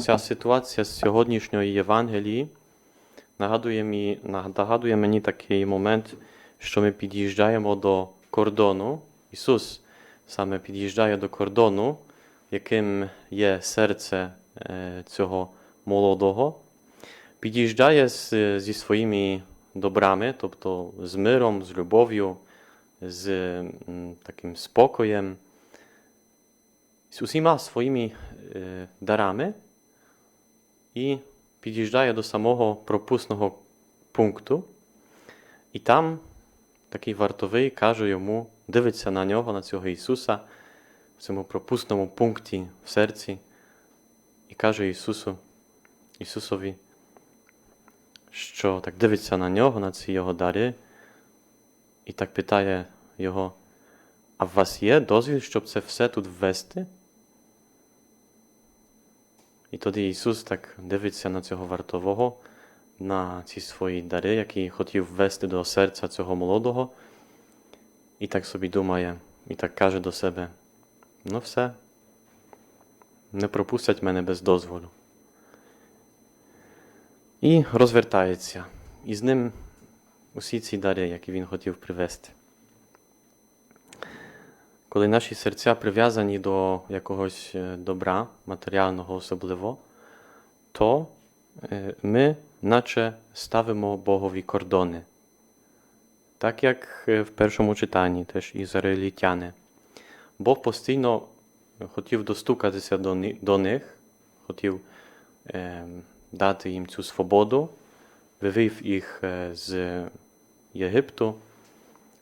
ця ситуація з сьогоднішньої Євангелії нагадує, мені, нагадує мені такий момент, що ми під'їжджаємо до кордону. Ісус саме під'їжджає до кордону, яким є серце е, цього молодого. Під'їжджає зі своїми добрами, тобто з миром, з любов'ю, з таким спокоєм, з усіма своїми дарами і під'їжджає до самого пропускного пункту. І там такий вартовий каже йому, дивиться на нього, на цього Ісуса в цьому пропускному пункті в серці, і каже Ісусу, Ісусові, що так дивиться на нього, на ці його дари, і так питає його, а в вас є дозвіл, щоб це все тут ввести? І тоді Ісус так дивиться на цього вартового, на ці свої дари, які хотів ввести до серця цього молодого, і так собі думає, і так каже до себе: ну все, не пропустять мене без дозволу. І розвертається, і з ним усі ці дари, які він хотів привезти. Коли наші серця прив'язані до якогось е, добра, матеріального особливо, то е, ми наче ставимо Богові кордони. Так як е, в першому читанні теж ізраїльтяни. Бог постійно хотів достукатися до, них, хотів дати їм цю свободу, вивів їх з Єгипту,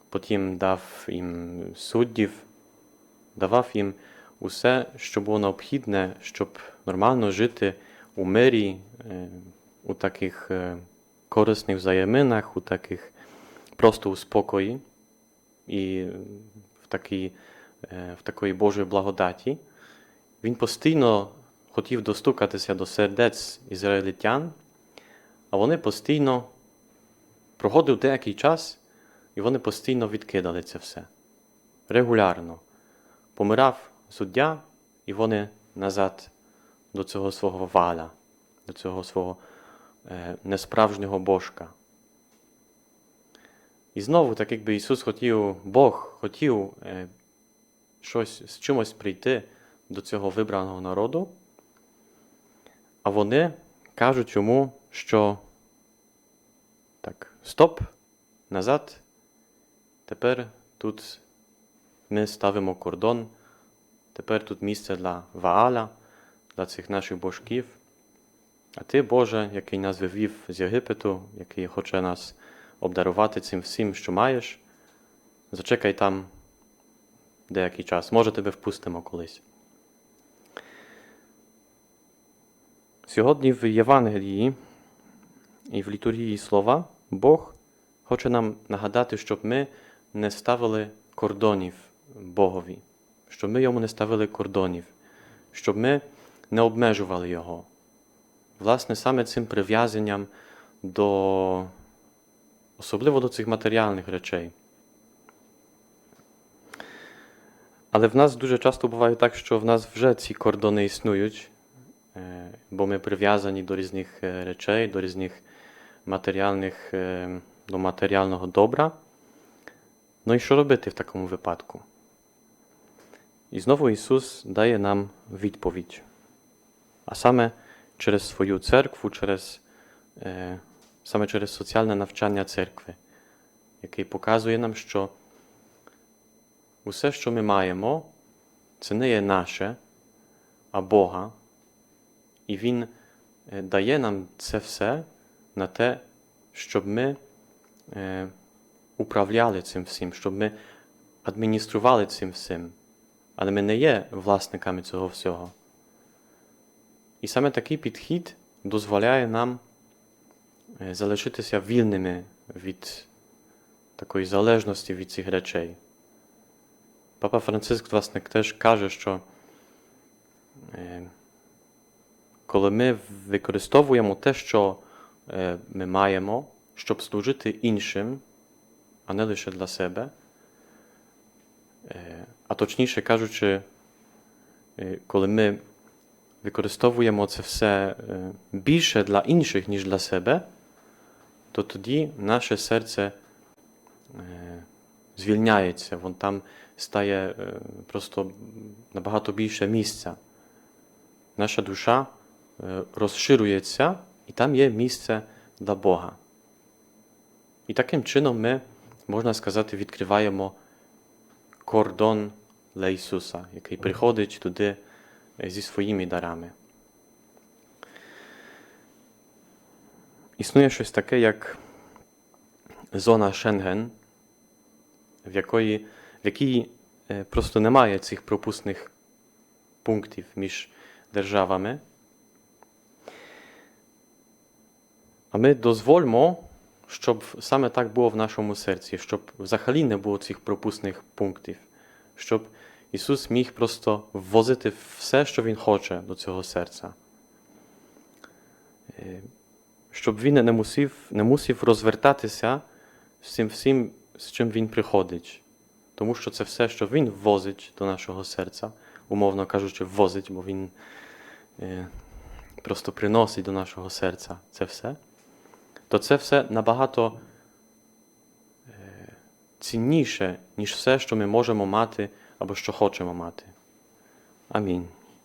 потім дав їм суддів, давав їм усе, що було необхідне, щоб нормально жити у мирі, е, у таких е, корисних взаєминах, у таких просто у спокої і в такій, е, в такої Божої благодаті. Він постійно хотів достукатися до сердець ізраїльтян, а вони постійно проходив деякий час, і вони постійно відкидали це все. Регулярно. Помирав суддя, і вони назад до цього свого валя, до цього свого е, несправжнього божка. І знову, так якби Ісус хотів, Бог хотів е, щось з чимось прийти до цього вибраного народу, а вони кажуть йому, що так, стоп, назад, тепер тут ми ставимо кордон, тепер тут місце для Вааля, для цих наших божків. А ти, Боже, який нас вивів з Єгипету, який хоче нас обдарувати цим всім, що маєш, зачекай там деякий час, може тебе впустимо колись. Сьогодні в Євангелії і в літургії слова Бог хоче нам нагадати, щоб ми не ставили кордонів Богові, щоб ми йому не ставили кордонів, щоб ми не обмежували Його. Власне, саме цим прив'язанням до особливо до цих матеріальних речей. Але в нас дуже часто буває так, що в нас вже ці кордони існують, е, бо ми прив'язані до різних е, речей, до різних матеріальних, е, до матеріального добра. Ну і що робити в такому випадку? І знову Ісус дає нам відповідь. А саме через свою церкву, через, е, саме через соціальне навчання церкви, який показує нам, що усе, що ми маємо, це не є наше, а Бога. І Він е, дає нам це все на те, щоб ми е, управляли цим всім, щоб ми адміністрували цим всім. Але ми не є власниками цього всього. І саме такий підхід дозволяє нам е, залишитися вільними від такої залежності від цих речей. Папа Франциск, власне, теж каже, що е, коли ми використовуємо те, що е, ми маємо, щоб служити іншим, а не лише для себе, точніше кажучи, е, коли ми використовуємо це все е, більше для інших, ніж для себе, то тоді наше серце е, звільняється, вон там стає просто набагато більше місця. Наша душа розширюється, і там є місце для Бога. І таким чином ми, можна сказати, відкриваємо кордон для Ісуса, який приходить туди е, зі своїми дарами. Існує щось таке, як зона Шенген, в якої, в якій е, просто немає цих пропускних пунктів між державами. А ми дозвольмо, щоб саме так було в нашому серці, щоб взагалі не було цих пропускних пунктів, щоб Ісус міг просто ввозити все, що Він хоче до цього серця. Е, Щоб він не мусив, не мусив розвертатися з цим всім, з чим він приходить. Тому що це все, що він ввозить до нашого серця, умовно кажучи, ввозить, бо він е, просто приносить до нашого серця це все, то це все набагато цінніше, ніж все, що ми можемо мати або що хочемо мати. Амінь.